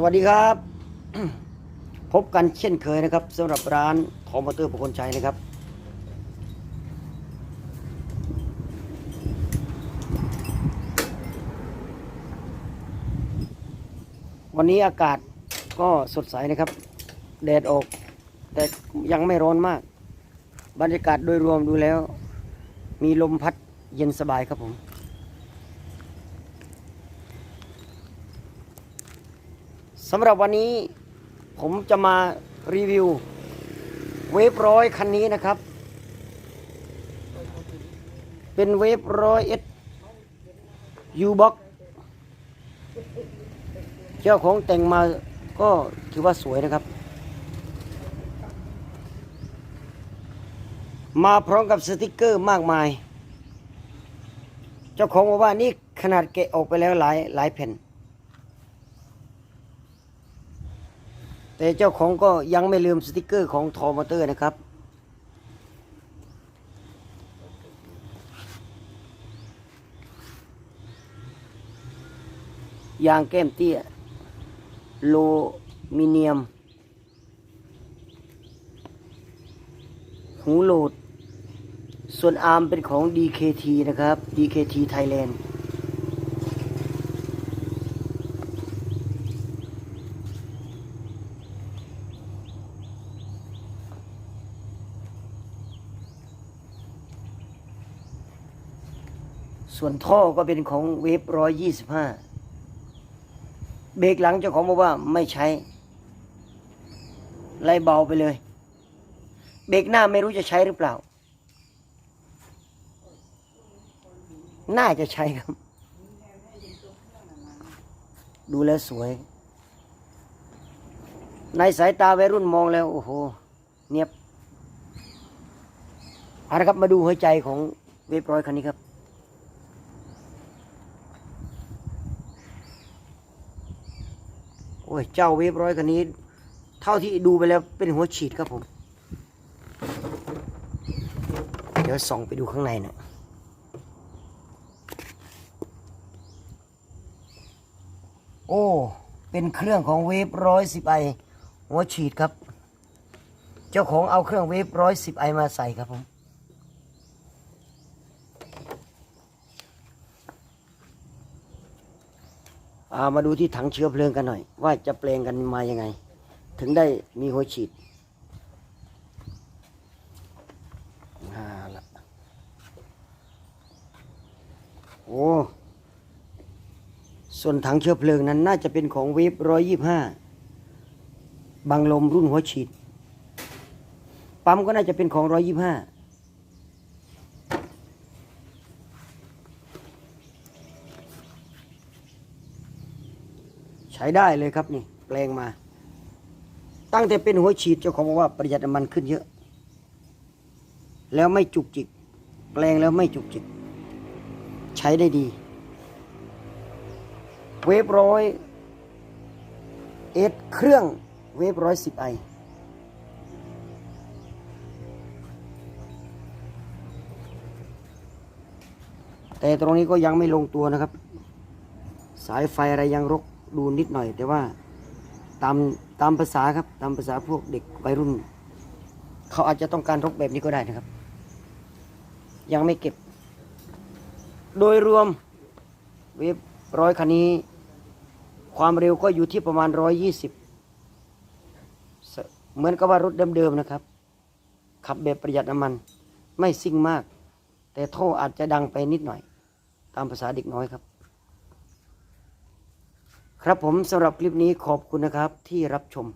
สวัสดีครับ พบกันเช่นเคยนะครับสำหรับร้านทอมอเตอร์ประคนชัยนะครับ วันนี้อากาศก็สดใสนะครับ แดดออก แต่ยังไม่ร้อนมาก บรรยากาศโดยรวมดูแล้ว มีลมพัดเย็นสบายครับผม สำหรับวันนี้ผมจะมารีวิวเวฟร้อยคันนี้นะครับ เป็นเวฟร้อยเอสยูบ็อกเจ้าของแต่งมาก็ถือว่าสวยนะครับ มาพร้อมกับสติกเกอร์มากมาย เจ้าของบอกว่านี่ขนาดแกะออกไปแล้วหลายหลายแผ่น แต่เจ้าของก็ยังไม่ลืมสติกเกอร์ของทอมอเตอร์นะครับ ยางแก้มเตี้ยโลมิเนียม หูโหลด ส่วนอาร์มเป็นของ DKT นะครับ DKT Thailand ส่วนท่อก็เป็นของเวฟร้อยยี่สิบห้าเบรกหลังเจ้าของบอกว่าไม่ใช้ ไล่เบาไปเลย เบรกหน้าไม่รู้จะใช้หรือเปล่า น่าจะใช้ครับ ดูแล้วสวย ในสายตาวัยรุ่นมองแล้ว โอ้โห เนียบเอาละครับมาดูหัวใจของเวฟร้อยคันนี้ครับ โอ้ย เจ้าเวฟร้อยคันนี้ เท่าที่ดูไปแล้วเป็นหัวฉีดครับผม เดี๋ยวส่องไปดูข้างในหนะโอ้ เป็นเครื่องของเวฟร้อยสิบไอหัวฉีดครับ เจ้าของเอาเครื่องเวฟร้อยสิบไอมาใส่ครับผมามาดูที่ถังเชื้อเพลิงกันหน่อย ว่าจะแปลงกันมายังไง ถึงได้มีหัวฉีดอ่าละโอ้ส่วนถังเชื้อเพลิงนั้นน่าจะเป็นของเวฟร้อยยี่ห้าบางลมรุ่นหัวฉีด ปั๊มก็น่าจะเป็นของร้อยยี่ห้า ใช้ได้เลยครับนี่แปลงมา ตั้งแต่เป็นหัวฉีดเจ้าของบอกว่าประหยัดน้ำมันขึ้นเยอะ แล้วไม่จุกจิก แปลงแล้วไม่จุกจิก ใช้ได้ดี เวฟร้อยเอสเครื่องเวฟร้อยสิบไอแต่ตรงนี้ก็ยังไม่ลงตัวนะครับ สายไฟอะไรยังรก ดูนิดหน่อย แต่ว่าตามตามภาษาครับ ตามภาษาพวกเด็กวัยรุ่น เขาอาจจะต้องการรกแบบนี้ก็ได้นะครับ ยังไม่เก็บ โดยรวมเวฟร้อยคันนี้ ความเร็วก็อยู่ที่ประมาณร้อยยี่สิบเหมือนกับว่ารถเดิมๆนะครับ ขับแบบประหยัดน้ำมันไม่ซิ่งมาก แต่ท่ออาจจะดังไปนิดหน่อย ตามภาษาเด็กน้อยครับ ครับผมสำหรับคลิปนี้ขอบคุณนะครับที่รับชม